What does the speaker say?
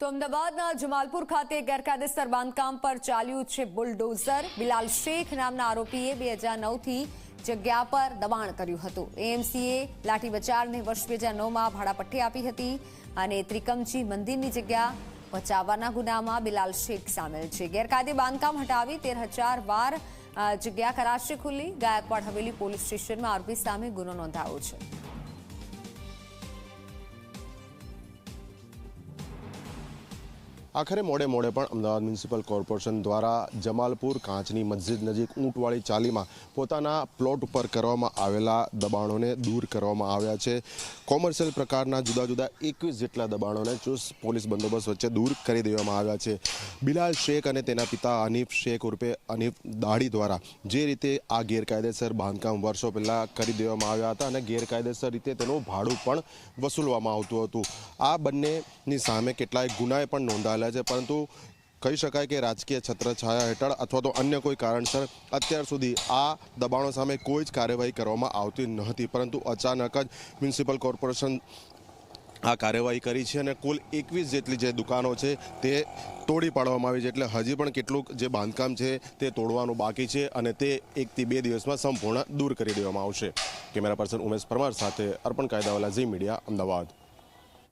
તો અમદાવાદના જમાલપુર ખાતે ગેરકાયદેસર બાંધકામ પર ચાલ્યું છે બુલડોઝર. બિલાલ શેખ નામના આરોપીએ બે હજાર નવથી જગ્યા પર દબાણ કર્યું હતું. એએમસીએ લાઠી બચારને વર્ષ બે હજાર નવમાં ભાડાપટ્ટી આપી હતી અને ત્રિકમજી મંદિરની જગ્યા બચાવવાના ગુનામાં બિલાલ શેખ સામેલ છે. ગેરકાયદે બાંધકામ હટાવી તેર હજાર વાર જગ્યા કરાશે ખુલ્લી. ગાયકવાડ હવેલી પોલીસ સ્ટેશનમાં આરોપી સામે ગુનો નોંધાયો છે. આખરે મોડે મોડે પણ અમદાવાદ મ્યુનિસિપલ કોર્પોરેશન દ્વારા જમાલપુર કાંચની મસ્જિદ નજીક ઊંટવાળી ચાલીમાં પોતાના પ્લોટ ઉપર કરવામાં આવેલા દબાણોને દૂર કરવામાં આવ્યા છે. કોમર્શિયલ પ્રકારના જુદા જુદા એકવીસ જેટલા દબાણોને ચુસ્ત પોલીસ બંદોબસ્ત વચ્ચે દૂર કરી દેવામાં આવ્યા છે. બિલાલ શેખ અને તેના પિતા હનીફ શેખ ઉર્ફે હનીફ દાડી દ્વારા જે રીતે આ ગેરકાયદેસર બાંધકામ વર્ષો પહેલાં કરી દેવામાં આવ્યા હતા અને ગેરકાયદેસર રીતે તેનું ભાડું પણ વસૂલવામાં આવતું હતું. આ બંનેની સામે કેટલાય ગુનાએ પણ નોંધાયેલા છે. પરંતુ કહી શકાય કે રાજકીય છત્રછાયા હેઠળ અથવા તો અન્ય કોઈ કારણસર અત્યાર સુધી આ દબાણો સામે કોઈ જ કાર્યવાહી કરવામાં આવતી નહોતી. પરંતુ અચાનક જ મ્યુનિસિપલ કોર્પોરેશન આ કાર્યવાહી કરી છે અને કુલ એકવીસ જેટલી જે દુકાનો છે તે તોડી પાડવામાં આવી છે. એટલે હજી પણ કેટલુંક જે બાંધકામ છે તે તોડવાનું બાકી છે અને તે એકથી બે દિવસમાં સંપૂર્ણ દૂર કરી દેવામાં આવશે. કેમેરા પર્સન ઉમેશ પરમાર સાથે અર્પણ કાયદાવાલા ઝી મીડિયા, અમદાવાદ.